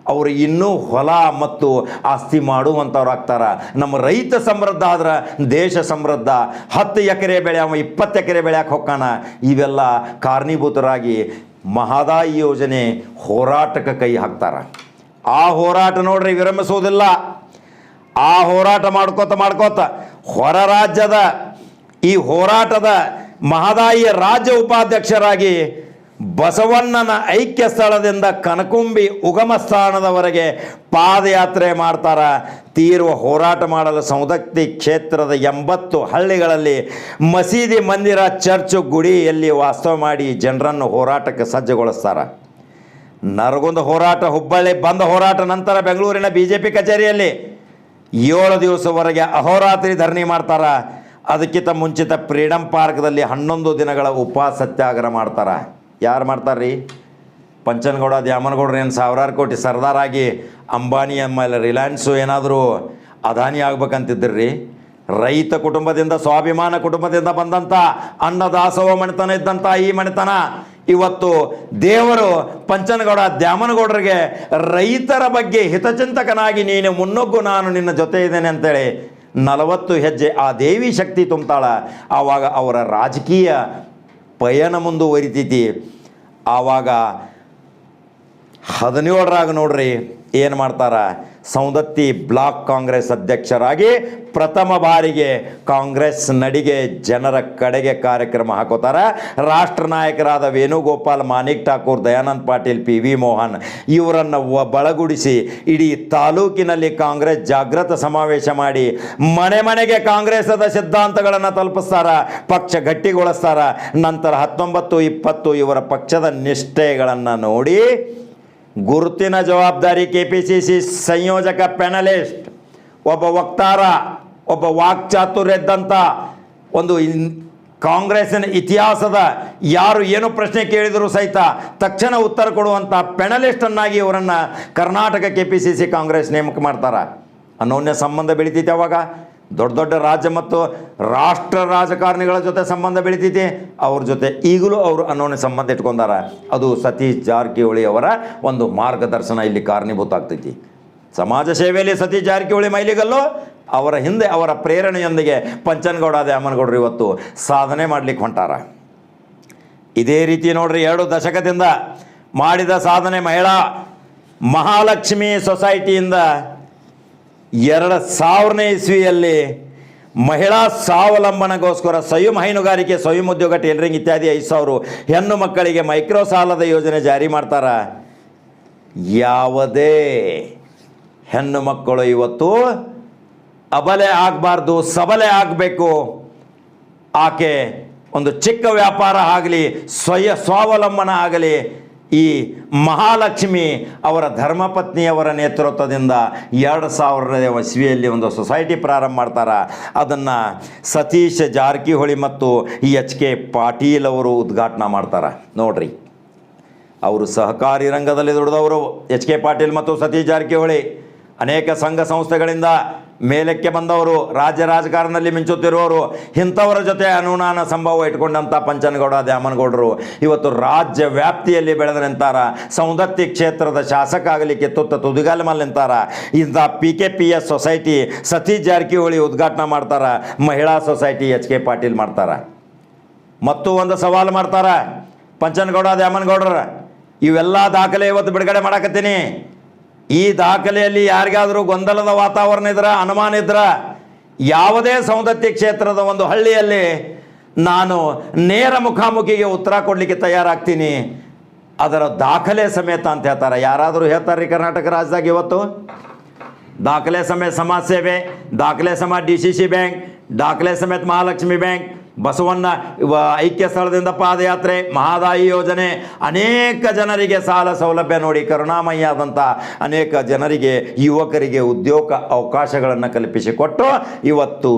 ಅವರು ಇನ್ನೂ ಹೊಲ ಮತ್ತು ಆಸ್ತಿ ಮಾಡುವಂಥವ್ರು ಆಗ್ತಾರ. ನಮ್ಮ ರೈತ ಸಮೃದ್ಧ ಆದ್ರೆ ದೇಶ ಸಮೃದ್ಧ. ಹತ್ತು ಎಕರೆ ಬೆಳೆ ಅವ ಇಪ್ಪತ್ತು ಎಕರೆ ಬೆಳೆಯಕ್ಕೆ ಹೊಕ್ಕಾನ. ಇವೆಲ್ಲ ಕಾರಣೀಭೂತರಾಗಿ ಮಹದಾಯಿ ಯೋಜನೆ ಹೋರಾಟಕ್ಕೆ ಕೈ ಹಾಕ್ತಾರ. ಆ ಹೋರಾಟ ನೋಡ್ರಿ ವಿರಮಿಸೋದಿಲ್ಲ ಆ ಹೋರಾಟ ಮಾಡ್ಕೋತ ಮಾಡ್ಕೋತ ಹೊರ ರಾಜ್ಯದ ಈ ಹೋರಾಟದ ಮಹದಾಯಿಯ ರಾಜ್ಯ ಉಪಾಧ್ಯಕ್ಷರಾಗಿ ಬಸವಣ್ಣನ ಐಕ್ಯ ಸ್ಥಳದಿಂದ ಕನಕುಂಬಿ ಉಗಮ ಸ್ಥಾನದವರೆಗೆ ಪಾದಯಾತ್ರೆ ಮಾಡ್ತಾರೆ. ತೀರ್ವ ಹೋರಾಟ ಮಾಡಲು ಸೌದಕ್ತಿ ಕ್ಷೇತ್ರದ ಎಂಬತ್ತು ಹಳ್ಳಿಗಳಲ್ಲಿ ಮಸೀದಿ ಮಂದಿರ, ಚರ್ಚು ಗುಡಿಯಲ್ಲಿ ವಾಸ್ತವ ಮಾಡಿ ಜನರನ್ನು ಹೋರಾಟಕ್ಕೆ ಸಜ್ಜುಗೊಳಿಸ್ತಾರ. ನರಗುಂದ ಹೋರಾಟ, ಹುಬ್ಬಳ್ಳಿ ಬಂದ ಹೋರಾಟ ನಂತರ ಬೆಂಗಳೂರಿನ ಬಿ ಜೆ ಪಿ ಕಚೇರಿಯಲ್ಲಿ ಏಳು ದಿವಸವರೆಗೆ ಅಹೋರಾತ್ರಿ ಧರಣಿ ಮಾಡ್ತಾರೆ. ಅದಕ್ಕಿಂತ ಮುಂಚಿತ ಫ್ರೀಡಂ ಪಾರ್ಕ್ದಲ್ಲಿ ಹನ್ನೊಂದು ದಿನಗಳ ಉಪವಾಸ ಸತ್ಯಾಗ್ರಹ ಮಾಡ್ತಾರ. ಯಾರು ಮಾಡ್ತಾರ್ರಿ? ಪಂಚನಗೌಡ, ದ್ಯಾಮನಗೌಡ್ರು ಏನು ಸಾವಿರಾರು ಕೋಟಿ ಸರ್ದಾರಾಗಿ ಅಂಬಾನಿ ಆಮೇಲೆ ರಿಲಯನ್ಸು ಏನಾದರೂ ಅದಾನಿ ಆಗ್ಬೇಕಂತಿದ್ರಿ ರೈತ ಕುಟುಂಬದಿಂದ, ಸ್ವಾಭಿಮಾನ ಕುಟುಂಬದಿಂದ ಬಂದಂಥ ಅನ್ನದಾಸವ ಮಣಿತನ ಇದ್ದಂಥ ಈ ಮಣಿತನ ಇವತ್ತು ದೇವರು ಪಂಚನಗೌಡ, ದ್ಯಾಮನಗೌಡರಿಗೆ ರೈತರ ಬಗ್ಗೆ ಹಿತಚಿಂತಕನಾಗಿ ನೀನು ಮುನ್ನೊಗ್ಗು, ನಾನು ನಿನ್ನ ಜೊತೆ ಇದ್ದೇನೆ ಅಂತೇಳಿ ನಲವತ್ತು ಹೆಜ್ಜೆ ಆ ದೇವಿ ಶಕ್ತಿ ತುಂಬ್ತಾಳ. ಆವಾಗ ಅವರ ರಾಜಕೀಯ ಪಯಣ ಮುಂದುವರಿತೈತಿ. ಆವಾಗ ಹದಿನೇಳರಾಗ ನೋಡ್ರಿ ಏನು ಮಾಡ್ತಾರ? ಸೌದತ್ತಿ ಬ್ಲಾಕ್ ಕಾಂಗ್ರೆಸ್ ಅಧ್ಯಕ್ಷರಾಗಿ ಪ್ರಥಮ ಬಾರಿಗೆ ಕಾಂಗ್ರೆಸ್ ನಡಿಗೆ ಜನರ ಕಡೆಗೆ ಕಾರ್ಯಕ್ರಮ ಹಾಕೋತಾರ. ರಾಷ್ಟ್ರ ನಾಯಕರಾದ ವೇಣುಗೋಪಾಲ್ ಮಾನಿಕ್ ಠಾಕೂರ್, ದಯಾನಂದ್ ಪಾಟೀಲ್ ಪಿ ವಿ ಮೋಹನ್ ಇವರನ್ನು ಬಳಗುಡಿಸಿ ಇಡೀ ತಾಲೂಕಿನಲ್ಲಿ ಕಾಂಗ್ರೆಸ್ ಜಾಗೃತ ಸಮಾವೇಶ ಮಾಡಿ ಮನೆ ಮನೆಗೆ ಕಾಂಗ್ರೆಸದ ಸಿದ್ಧಾಂತಗಳನ್ನು ತಲುಪಿಸ್ತಾರ, ಪಕ್ಷ ಗಟ್ಟಿಗೊಳಿಸ್ತಾರ. ನಂತರ ಹತ್ತೊಂಬತ್ತು, ಇಪ್ಪತ್ತು ಇವರ ಪಕ್ಷದ ನಿಷ್ಠೆಗಳನ್ನು ನೋಡಿ ಗುರುತಿನ ಜವಾಬ್ದಾರಿ ಕೆ ಪಿ ಸಿ ಸಿ ಸಂಯೋಜಕ ಪ್ಯಾನಲಿಸ್ಟ್ ಒಬ್ಬ ವಕ್ತಾರ, ಒಬ್ಬ ವಾಕ್ಚಾತುರ್ಯದ್ದಂಥ ಒಂದು ಕಾಂಗ್ರೆಸ್ಸಿನ ಇತಿಹಾಸದ ಯಾರು ಏನು ಪ್ರಶ್ನೆ ಕೇಳಿದರೂ ಸಹಿತ ತಕ್ಷಣ ಉತ್ತರ ಕೊಡುವಂಥ ಪೆನಲಿಸ್ಟನ್ನಾಗಿ ಇವರನ್ನು Karnataka K P C C Congress ನೇಮಕ ಮಾಡ್ತಾರೆ. ಅನೋನ್ಯ ಸಂಬಂಧ ಬೆಳಿತೈತೆ ಅವಾಗ. ದೊಡ್ಡ ದೊಡ್ಡ ರಾಜ್ಯ ಮತ್ತು ರಾಷ್ಟ್ರ ರಾಜಕಾರಣಿಗಳ ಜೊತೆ ಸಂಬಂಧ ಬೆಳೀತೈತಿ. ಅವ್ರ ಜೊತೆ ಈಗಲೂ ಅವರು ಅನ್ನೋನೆ ಸಂಬಂಧ ಇಟ್ಕೊಂಡಾರ. ಅದು ಸತೀಶ್ ಜಾರಕಿಹೊಳಿ ಅವರ ಒಂದು ಮಾರ್ಗದರ್ಶನ ಇಲ್ಲಿ ಕಾರಣೀಭೂತ ಆಗ್ತೈತಿ ಸಮಾಜ ಸೇವೆಯಲ್ಲಿ ಸತೀಶ್ ಜಾರಕಿಹೊಳಿ ಮೈಲಿಗಲ್ಲು, ಅವರ ಹಿಂದೆ ಅವರ ಪ್ರೇರಣೆಯೊಂದಿಗೆ ಪಂಚನಗೌಡ ದ್ಯಾಮನಗೌಡರು ಇವತ್ತು ಸಾಧನೆ ಮಾಡ್ಲಿಕ್ಕೆ ಹೊಂಟಾರ. ಇದೇ ರೀತಿ ನೋಡ್ರಿ, ಎರಡು ದಶಕದಿಂದ ಮಾಡಿದ ಸಾಧನೆ ಮಹಿಳಾ ಮಹಾಲಕ್ಷ್ಮಿ ಸೊಸೈಟಿಯಿಂದ ಎರಡು ಸಾವಿರನೇ ಇಸ್ವಿಯಲ್ಲಿ ಮಹಿಳಾ ಸ್ವಾವಲಂಬನೆಗೋಸ್ಕರ ಸ್ವಯಂ ಹೈನುಗಾರಿಕೆ, ಸ್ವಯಂ ಉದ್ಯೋಗ, ಟೇಲರಿಂಗ್ ಇತ್ಯಾದಿ ಐದು ಸಾವಿರ ಹೆಣ್ಣು ಮಕ್ಕಳಿಗೆ ಮೈಕ್ರೋ ಸಾಲದ ಯೋಜನೆ ಜಾರಿ ಮಾಡ್ತಾರ. ಯಾವುದೇ ಹೆಣ್ಣು ಮಕ್ಕಳು ಇವತ್ತು ಅಬಲೆ ಆಗಬಾರ್ದು, ಸಬಲೆ ಆಗಬೇಕು. ಆಕೆ ಒಂದು ಚಿಕ್ಕ ವ್ಯಾಪಾರ ಆಗಲಿ, ಸ್ವಯ ಸ್ವಾವಲಂಬನ ಆಗಲಿ ಈ ಮಹಾಲಕ್ಷ್ಮಿ ಅವರ ಧರ್ಮಪತ್ನಿಯವರ ನೇತೃತ್ವದಿಂದ ಎರಡು ಸಾವಿರದ ಇಸ್ವಿಯಲ್ಲಿ ಒಂದು ಸೊಸೈಟಿ ಪ್ರಾರಂಭ ಮಾಡ್ತಾರೆ. ಅದನ್ನು ಸತೀಶ್ ಜಾರಕಿಹೊಳಿ ಮತ್ತು ಎಚ್ ಕೆ ಪಾಟೀಲ್ ಅವರು ಉದ್ಘಾಟನೆ ಮಾಡ್ತಾರೆ. ನೋಡ್ರಿ. ಅವರು ಸಹಕಾರಿ ರಂಗದಲ್ಲಿ ದುಡಿದವರು ಎಚ್ ಕೆ ಪಾಟೀಲ್ ಮತ್ತು ಸತೀಶ್ ಜಾರಕಿಹೊಳಿ. ಅನೇಕ ಸಂಘ ಸಂಸ್ಥೆಗಳಿಂದ ಮೇಲಕ್ಕೆ ಬಂದವರು, ರಾಜ್ಯ ರಾಜಕಾರಣದಲ್ಲಿ ಮಿಂಚುತ್ತಿರುವವರು, ಇಂಥವರ ಜೊತೆ ಅನುನಾನ ಸಂಭವ ಇಟ್ಕೊಂಡಂಥ ಪಂಚನಗೌಡ, ದ್ಯಾಮನಗೌಡರು. ಇವತ್ತು ರಾಜ್ಯ ವ್ಯಾಪ್ತಿಯಲ್ಲಿ ಬೆಳೆದ ನಿಂತಾರ ಸೌಂದತ್ತಿ ಕ್ಷೇತ್ರದ ಶಾಸಕ ಆಗಲಿಕ್ಕೆ ತುತ್ತ ತುದಿಗಾಲ ಮೇಲೆ ನಿಂತಾರ? ಇಂಥ P K P S society Satish Jarkiholi ಉದ್ಘಾಟನೆ ಮಾಡ್ತಾರ? ಮಹಿಳಾ ಸೊಸೈಟಿ ಎಚ್ ಕೆ ಪಾಟೀಲ್ ಮಾಡ್ತಾರ? ಮತ್ತು ಒಂದು ಸವಾಲು ಮಾಡ್ತಾರ? ಪಂಚನಗೌಡ, ದ್ಯಾಮನಗೌಡರ, ಇವೆಲ್ಲ ದಾಖಲೆ ಇವತ್ತು ಬಿಡುಗಡೆ ಮಾಡಾಕತ್ತೀನಿ. ಈ ದಾಖಲೆಯಲ್ಲಿ ಯಾರಿಗಾದರೂ ಗೊಂದಲದ ವಾತಾವರಣ ಇದ್ರ, ಅನುಮಾನ ಇದ್ರ, ಯಾವುದೇ ಸೌಂದತ್ಯ ಕ್ಷೇತ್ರದ ಒಂದು ಹಳ್ಳಿಯಲ್ಲಿ ನಾನು ನೇರ ಮುಖಾಮುಖಿಗೆ ಉತ್ತರ ಕೊಡಲಿಕ್ಕೆ ತಯಾರಾಗ್ತೀನಿ. ಅದರ ದಾಖಲೆ ಸಮೇತ ಅಂತ ಹೇಳ್ತಾರೆ. ಯಾರಾದರೂ ಹೇಳ್ತಾರೆ ಕರ್ನಾಟಕ ರಾಜ್ಯದಾಗ ಇವತ್ತು? ದಾಖಲೆ ಸಮೇತ ಸಮಾಜ ಸೇವೆ, ದಾಖಲೆ ಸಮೇತ ಡಿ ಸಿ ಸಿ ಬ್ಯಾಂಕ್, ದಾಖಲೆ ಸಮೇತ ಮಹಾಲಕ್ಷ್ಮಿ ಬ್ಯಾಂಕ್ ಬಸವಣ್ಣ ಐಕ್ಯ ಸ್ಥಳದಿಂದ ಪಾದಯಾತ್ರೆ, ಮಹಾದಾಯಿ ಯೋಜನೆ, ಅನೇಕ ಜನರಿಗೆ ಸಾಲ ಸೌಲಭ್ಯ ನೋಡಿ ಕರುಣಾಮಯ ಆದಂಥ ಅನೇಕ ಜನರಿಗೆ, ಯುವಕರಿಗೆ ಉದ್ಯೋಗ ಅವಕಾಶಗಳನ್ನು ಕಲ್ಪಿಸಿಕೊಟ್ಟು ಇವತ್ತು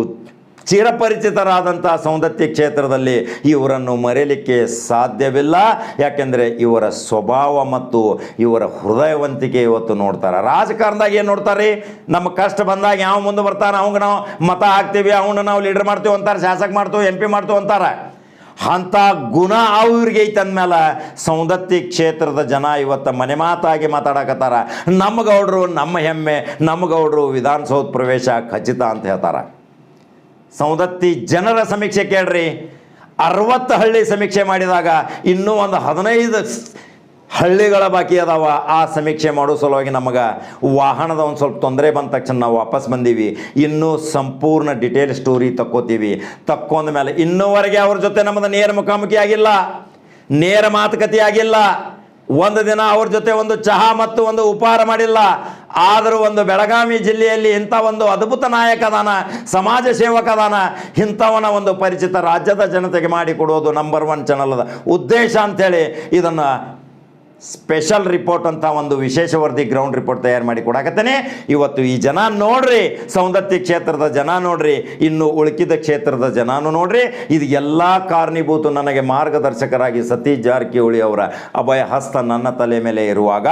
ಚಿರಪರಿಚಿತರಾದಂಥ ಸೌಂದತ್ಯ ಕ್ಷೇತ್ರದಲ್ಲಿ ಇವರನ್ನು ಮರೆಯಲಿಕ್ಕೆ ಸಾಧ್ಯವಿಲ್ಲ. ಯಾಕೆಂದರೆ ಇವರ ಸ್ವಭಾವ ಮತ್ತು ಇವರ ಹೃದಯವಂತಿಕೆ ಇವತ್ತು ನೋಡ್ತಾರೆ. ರಾಜಕಾರಣದಾಗ ಏನು ನೋಡ್ತಾರೆ? ನಮ್ಮ ಕಷ್ಟ ಬಂದಾಗ ಯಾವ ಮುಂದೆ ಬರ್ತಾರೆ ಅವಂಗೆ ನಾವು ಮತ ಹಾಕ್ತೀವಿ ಅವನ್ನ ನಾವು ಲೀಡರ್ ಮಾಡ್ತೀವಿ ಅಂತಾರೆ, ಶಾಸಕ ಮಾಡ್ತೀವಿ ಎಂ ಪಿ ಮಾಡ್ತೀವಿ ಅಂತಾರೆ. ಅಂಥ ಗುಣ ಅವ್ರಿಗೆ ಐತೆ ಅಂದಮೇಲೆ ಸೌಂದತ್ತಿ ಕ್ಷೇತ್ರದ ಜನ ಇವತ್ತು ಮನೆ ಮಾತಾಗಿ ಮಾತಾಡಕತ್ತಾರ. ನಮ್ಮ ಗೌಡರು ನಮ್ಮ ಹೆಮ್ಮೆ, ನಮ್ಮ ಗೌಡರು ವಿಧಾನಸೌಧ ಪ್ರವೇಶ ಖಚಿತ ಅಂತ ಹೇಳ್ತಾರೆ. ಸೌದತ್ತಿ ಜನರ ಸಮೀಕ್ಷೆ ಕೇಳ್ರಿ. ಅರವತ್ತು ಹಳ್ಳಿ ಸಮೀಕ್ಷೆ ಮಾಡಿದಾಗ ಇನ್ನೂ ಒಂದು ಹದಿನೈದು ಹಳ್ಳಿಗಳ ಬಾಕಿ ಅದಾವ. ಆ ಸಮೀಕ್ಷೆ ಮಾಡೋ ಸಲುವಾಗಿ ನಮಗೆ ವಾಹನದ ಒಂದು ಸ್ವಲ್ಪ ತೊಂದರೆ ಬಂದ ತಕ್ಷಣ ನಾವು ವಾಪಸ್ ಬಂದೀವಿ. ಇನ್ನೂ ಸಂಪೂರ್ಣ ಡಿಟೇಲ್ ಸ್ಟೋರಿ ತಕ್ಕೋತೀವಿ. ತಕ್ಕೊಂದ ಮೇಲೆ ಇನ್ನೂವರೆಗೆ ಅವ್ರ ಜೊತೆ ನಮ್ಮದು ನೇರ ಮುಖಾಮುಖಿ ಆಗಿಲ್ಲ. ನೇರ ಮಾತುಕತೆ ಆಗಿಲ್ಲ. ಒಂದು ದಿನ ಅವ್ರ ಜೊತೆ ಒಂದು ಚಹಾ ಮತ್ತು ಒಂದು ಉಪಹಾರ ಮಾಡಿಲ್ಲ. ಆದರೂ ಒಂದು ಬೆಳಗಾವಿ ಜಿಲ್ಲೆಯಲ್ಲಿ ಇಂಥ ಒಂದು ಅದ್ಭುತ ನಾಯಕದಾನ ಸಮಾಜ ಸೇವಕದಾನ ಇಂಥವನ ಒಂದು ಪರಿಚಿತ ರಾಜ್ಯದ ಜನತೆಗೆ ಮಾಡಿಕೊಡೋದು ನಂಬರ್ ಒನ್ ಚಾನಲ್ ಉದ್ದೇಶ ಅಂಥೇಳಿ ಇದನ್ನು ಸ್ಪೆಷಲ್ ರಿಪೋರ್ಟ್ ಅಂತ ಒಂದು ವಿಶೇಷ ವರದಿ ಗ್ರೌಂಡ್ ರಿಪೋರ್ಟ್ ತಯಾರು ಮಾಡಿ ಕೊಡಾಕತ್ತೇನೆ. ಇವತ್ತು ಈ ಜನ ನೋಡ್ರಿ, ಸೌಂದತ್ಯ ಕ್ಷೇತ್ರದ ಜನ ನೋಡ್ರಿ, ಇನ್ನು ಉಳುಕಿದ ಕ್ಷೇತ್ರದ ಜನಾನು ನೋಡ್ರಿ. ಇದು ಎಲ್ಲ ಕಾರಣೀಭೂತ ನನಗೆ ಮಾರ್ಗದರ್ಶಕರಾಗಿ ಸತೀಶ್ ಜಾರಕಿಹೊಳಿ ಅವರ ಅಭಯ ಹಸ್ತ ನನ್ನ ತಲೆ ಮೇಲೆ ಇರುವಾಗ,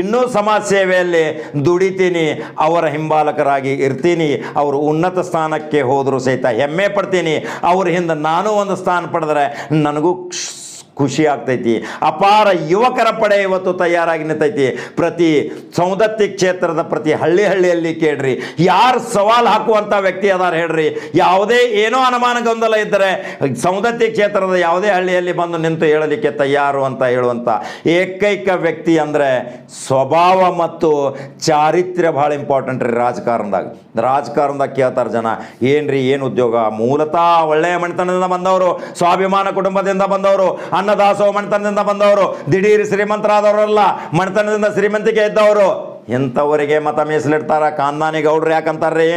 ಇನ್ನೂ ಸಮಾಜ ಸೇವೆಯಲ್ಲಿ ದುಡಿತೀನಿ, ಅವರ ಹಿಂಬಾಲಕರಾಗಿ ಇರ್ತೀನಿ, ಅವರು ಉನ್ನತ ಸ್ಥಾನಕ್ಕೆ ಹೋದರೂ ಸಹಿತ ಹೆಮ್ಮೆ ಪಡ್ತೀನಿ. ಅವ್ರ ಹಿಂದೆ ನಾನು ಒಂದು ಸ್ಥಾನ ಪಡೆದ್ರೆ ನನಗೂ ಖುಷಿ ಆಗ್ತೈತಿ ಅಪಾರ ಯುವಕರ ಪಡೆ ಇವತ್ತು ತಯಾರಾಗಿ ನಿಂತೈತಿ. ಪ್ರತಿ ಸೌಂದತ್ಯ ಕ್ಷೇತ್ರದ ಪ್ರತಿ ಹಳ್ಳಿ ಹಳ್ಳಿಯಲ್ಲಿ ಕೇಳ್ರಿ. ಯಾರು ಸವಾಲು ಹಾಕುವಂಥ ವ್ಯಕ್ತಿ ಅದಾರ ಹೇಳ್ರಿ. ಯಾವುದೇ ಏನೋ ಅನುಮಾನ ಗೊಂದಲ ಇದ್ದರೆ ಸೌಂದತ್ಯ ಕ್ಷೇತ್ರದ ಯಾವುದೇ ಹಳ್ಳಿಯಲ್ಲಿ ಬಂದು ನಿಂತು ಹೇಳಲಿಕ್ಕೆ ತಯಾರು ಅಂತ ಹೇಳುವಂಥ ಏಕೈಕ ವ್ಯಕ್ತಿ ಅಂದರೆ ಸ್ವಭಾವ ಮತ್ತು ಚಾರಿತ್ರ್ಯ ಭಾಳ ಇಂಪಾರ್ಟೆಂಟ್ ರೀ ರಾಜಕಾರಣದಾಗ. ರಾಜಕಾರಣದಾಗ ಕೇಳ್ತಾರೆ ಜನ, ಏನ್ರಿ, ಏನು ಉದ್ಯೋಗ? ಮೂಲತಃ ಒಳ್ಳೆಯ ಮನೆತನದಿಂದ ಬಂದವರು, ಸ್ವಾಭಿಮಾನ ಕುಟುಂಬದಿಂದ ಬಂದವರು ಅನ್ನದಾಸೋಹ ಮಣಿತನದಿಂದ ಬಂದವರು. ದಿಢೀರ್ ಶ್ರೀಮಂತರಾದವರಲ್ಲ. ಮಣಿತನದಿಂದ ಶ್ರೀಮಂತಿಕೆ ಇದ್ದವರು. ಇಂಥವರಿಗೆ ಮತ ಮೀಸಲಿಡ್ತಾರ? ಕಾಂದಾನಿ ಗೌಡ್ರು ಯಾಕಂತಾರ್ರಿ?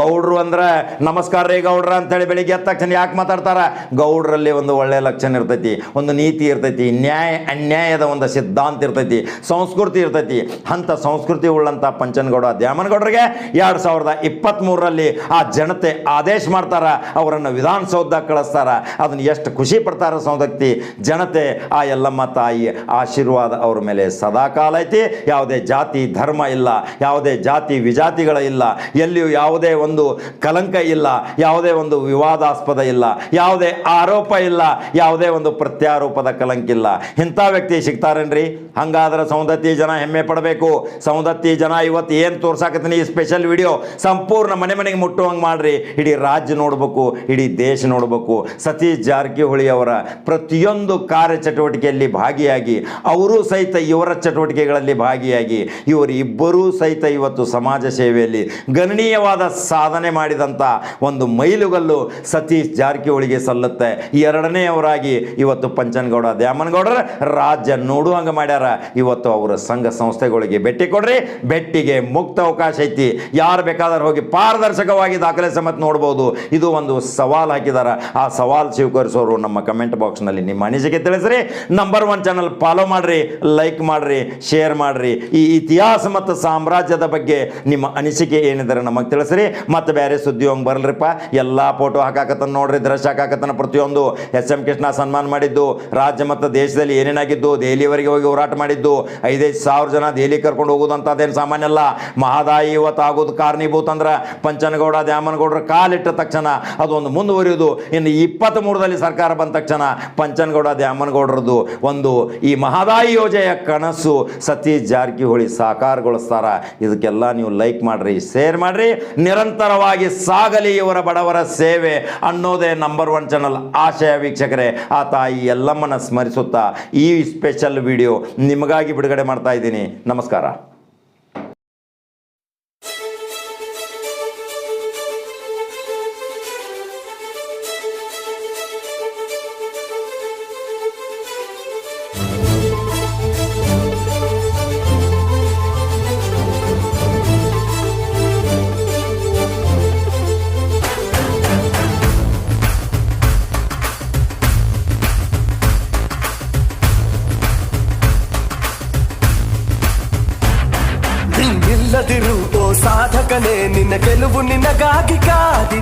ಗೌಡ್ರು ಅಂದ್ರೆ ನಮಸ್ಕಾರ ರೀ ಗೌಡ್ರ ಅಂತೇಳಿ ಬೆಳಿಗ್ಗೆ ಎದ್ದ ತಕ್ಷಣ ಯಾಕೆ ಮಾತಾಡ್ತಾರ? ಗೌಡ್ರಲ್ಲಿ ಒಂದು ಒಳ್ಳೆಯ ಲಕ್ಷಣ ಇರ್ತೈತಿ, ಒಂದು ನೀತಿ ಇರ್ತೈತಿ, ನ್ಯಾಯ, ಅನ್ಯಾಯದ ಒಂದು ಸಿದ್ಧಾಂತ ಇರ್ತೈತಿ, ಸಂಸ್ಕೃತಿ ಇರ್ತೈತಿ. ಅಂಥ ಸಂಸ್ಕೃತಿ ಉಳ್ಳಂಥ ಪಂಚನಗೌಡ ದ್ಯಾಮನಗೌಡ್ರಿಗೆ ಎರಡು ಸಾವಿರದ ಇಪ್ಪತ್ತ್ಮೂರರಲ್ಲಿ ಆ ಜನತೆ ಆದೇಶ ಮಾಡ್ತಾರೆ, ಅವರನ್ನು ವಿಧಾನಸೌಧ ಕಳಿಸ್ತಾರೆ. ಅದನ್ನು ಎಷ್ಟು ಖುಷಿ ಪಡ್ತಾರ ಸೌದಕ್ತಿ ಜನತೆ, ಆ ಎಲ್ಲಮ್ಮ ತಾಯಿ ಆಶೀರ್ವಾದ ಅವ್ರ ಮೇಲೆ ಸದಾಕಾಲ ಐತಿ. ಯಾವುದೇ ಜಾತಿ, ಧರ್ಮ ಇಲ್ಲ, ಯಾವುದೇ ಜಾತಿ ವಿಜಾತಿಗಳ ಇಲ್ಲ, ಎಲ್ಲಿಯೂ ಯಾವುದೇ ಒಂದು ಕಲಂಕ ಇಲ್ಲ, ಯಾವುದೇ ಒಂದು ವಿವಾದಾಸ್ಪದ ಇಲ್ಲ, ಯಾವುದೇ ಆರೋಪ ಇಲ್ಲ, ಯಾವುದೇ ಒಂದು ಪ್ರತ್ಯಾರೋಪದ ಕಲಂಕ ಇಲ್ಲ ಇಂಥ ವ್ಯಕ್ತಿ ಸಿಗ್ತಾರೇನ್ರಿ? ಹಂಗಾದ್ರೆ ಸೌಂದತ್ತಿ ಜನ ಹೆಮ್ಮೆ ಪಡಬೇಕು. ಸೌಂದತ್ತಿ ಜನ ಇವತ್ತು ಏನು ತೋರ್ಸಾಕತ್ತೀನಿ ಈ ಸ್ಪೆಷಲ್ ವಿಡಿಯೋ ಸಂಪೂರ್ಣ ಮನೆ ಮನೆಗೆ ಮುಟ್ಟುವಂಗೆ ಮಾಡ್ರಿ. ಇಡೀ ರಾಜ್ಯ ನೋಡಬೇಕು, ಇಡೀ ದೇಶ ನೋಡಬೇಕು. ಸತೀಶ್ ಜಾರಕಿಹೊಳಿ ಅವರ ಪ್ರತಿಯೊಂದು ಕಾರ್ಯಚಟುವಟಿಕೆಯಲ್ಲಿ ಭಾಗಿಯಾಗಿ, ಅವರೂ ಸಹಿತ ಇವರ ಚಟುವಟಿಕೆಗಳಲ್ಲಿ ಭಾಗಿಯಾಗಿ, ಇವರು ಇಬ್ಬರೂ ಸಹಿತ ಇವತ್ತು ಸಮಾಜ ಸೇವೆಯಲ್ಲಿ ಗಣನೀಯವಾದ ಸಾಧನೆ ಮಾಡಿದಂಥ ಒಂದು ಮೈಲುಗಲ್ಲು ಸತೀಶ್ ಜಾರಕಿಹೊಳಿಗೆ ಸಲ್ಲುತ್ತೆ. ಎರಡನೆಯವರಾಗಿ ಇವತ್ತು ಪಂಚನಗೌಡ ದ್ಯಾಮನಗೌಡರ. ರಾಜ್ಯ ನೋಡುವಂಗೆ ಮಾಡ್ಯಾರ. ಇವತ್ತು ಅವರ ಸಂಘ ಸಂಸ್ಥೆಗಳಿಗೆ ಭೇಟಿ ಕೊಡ್ರಿ. ಬೆಟ್ಟಿಗೆ ಮುಕ್ತ ಅವಕಾಶ ಐತಿ. ಯಾರು ಬೇಕಾದ್ರೂ ಹೋಗಿ ಪಾರದರ್ಶಕವಾಗಿ ದಾಖಲೆ ಸಮೇತ ನೋಡ್ಬೋದು. ಇದು ಒಂದು ಸವಾಲು ಹಾಕಿದಾರ. ಆ ಸವಾಲು ಸ್ವೀಕರಿಸೋರು ನಮ್ಮ ಕಮೆಂಟ್ ಬಾಕ್ಸ್ನಲ್ಲಿ ನಿಮ್ಮ ಅನಿಸಿಕೆ ತಿಳಿಸ್ರಿ. ನಂಬರ್ ಒನ್ ಚಾನಲ್ ಫಾಲೋ ಮಾಡ್ರಿ, ಲೈಕ್ ಮಾಡ್ರಿ, ಶೇರ್ ಮಾಡ್ರಿ. ಈ ಇತಿಹಾಸ ಮತ್ತು ಸಾಮ್ರಾಜ್ಯದ ಬಗ್ಗೆ ನಿಮ್ಮ ಅನಿಸಿಕೆ ಏನಿದ್ರೆ ನಮಗೆ ತಿಳಿಸ್ರಿ. ಮತ್ತು ಬೇರೆ ಸುದ್ದಿ ಹೋಗಿ ಬರಲ್ರಿಪ್ಪ. ಎಲ್ಲ ಫೋಟೋ ಹಾಕಾಕತ್ತನ ನೋಡ್ರಿ ದೃಶ್ಯ ಹಾಕಾಕತ್ತನ ಪ್ರತಿಯೊಂದು. ಎಸ್ ಎಂ ಕೃಷ್ಣ ಸನ್ಮಾನ ಮಾಡಿದ್ದು, ರಾಜ್ಯ ಮತ್ತು ದೇಶದಲ್ಲಿ ಏನೇನಾಗಿದ್ದು ದೆಹಲಿಯವರೆಗೆ ಹೋಗಿ ಹೋರಾಟ ಮಾಡಿದ್ದು, ಐದೈದು ಸಾವಿರ ಜನ ದೆಹಲಿ ಕರ್ಕೊಂಡು ಹೋಗೋದು ಸಾಮಾನ್ಯ ಅಲ್ಲ. ಮಹದಾಯಿ ಇವತ್ತು ಆಗೋದು ಕಾರಣೀಭೂತ ಅಂದ್ರೆ ಪಂಚನಗೌಡ, ದ್ಯಾಮನಗೌಡರ ಕಾಲಿಟ್ಟ ತಕ್ಷಣ ಅದೊಂದು ಮುಂದುವರಿಯೋದು. ಇನ್ನು ಇಪ್ಪತ್ತ್ ಮೂರರಲ್ಲಿ ಸರ್ಕಾರ ಬಂದ ತಕ್ಷಣ ಪಂಚನಗೌಡ, ದ್ಯಾಮನಗೌಡರದ್ದು ಒಂದು ಈ ಮಹದಾಯಿ ಯೋಜನೆಯ ಕನಸು. ಸತೀಶ್ ಜಾರಕಿಹೊಳಿ ಸಾಕಾರಗೊಳಿಸ್ತಾರ ಇದಕ್ಕೆಲ್ಲ ನೀವು ಲೈಕ್ ಮಾಡ್ರಿ, ಶೇರ್ ಮಾಡ್ರಿ. ನಿರಂತರವಾಗಿ ಸಾಗಲಿ ಇವರ ಬಡವರ ಸೇವೆ ಅನ್ನೋದೇ ನಂಬರ್ ಒನ್ ಚಾನಲ್ ಆಶಯ ವೀಕ್ಷಕರೇ, ಆ ತಾಯಿ ಎಲ್ಲಮ್ಮನ ಸ್ಮರಿಸುತ್ತಾ ಈ ಸ್ಪೆಷಲ್ ವಿಡಿಯೋ ನಿಮಗಾಗಿ ಬಿಡುಗಡೆ ಮಾಡ್ತಾ ಇದ್ದೀನಿ. ನಮಸ್ಕಾರ.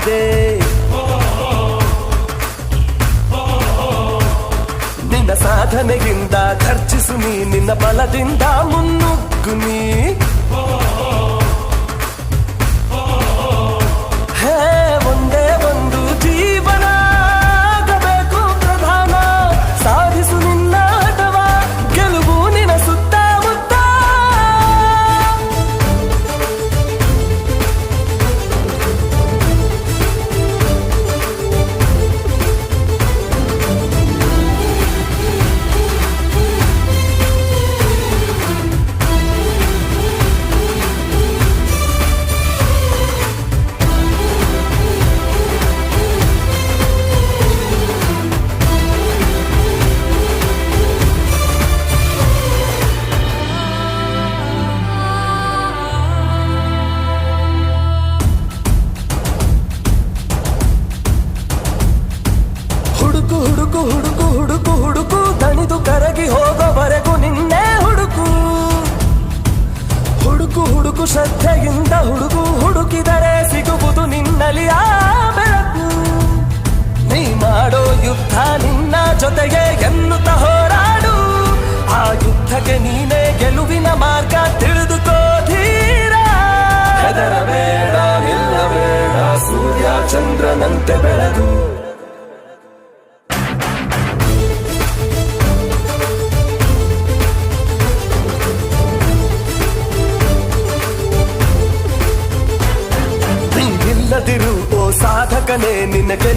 ಕಾದಿದೆ ನಿನ್ನ ಸಾಧನೆಗಿಂತ ಖರ್ಚಿಸು ನೀ ನಿನ್ನ ಬಲದಿಂದ ಮುನ್ನುಗ್ಗು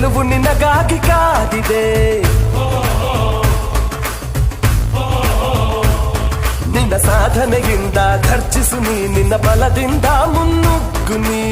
ಗೆಲುವು ನಿನಗಾಗಿ ಕಾದಿದೆ ನಿನ್ನ ಸಾಧನೆಗಿಂತ ಖರ್ಚಿಸು ನೀ ನಿನ್ನ ಬಲದಿಂದ ಮುನ್ನುಗ್ಗು ನೀ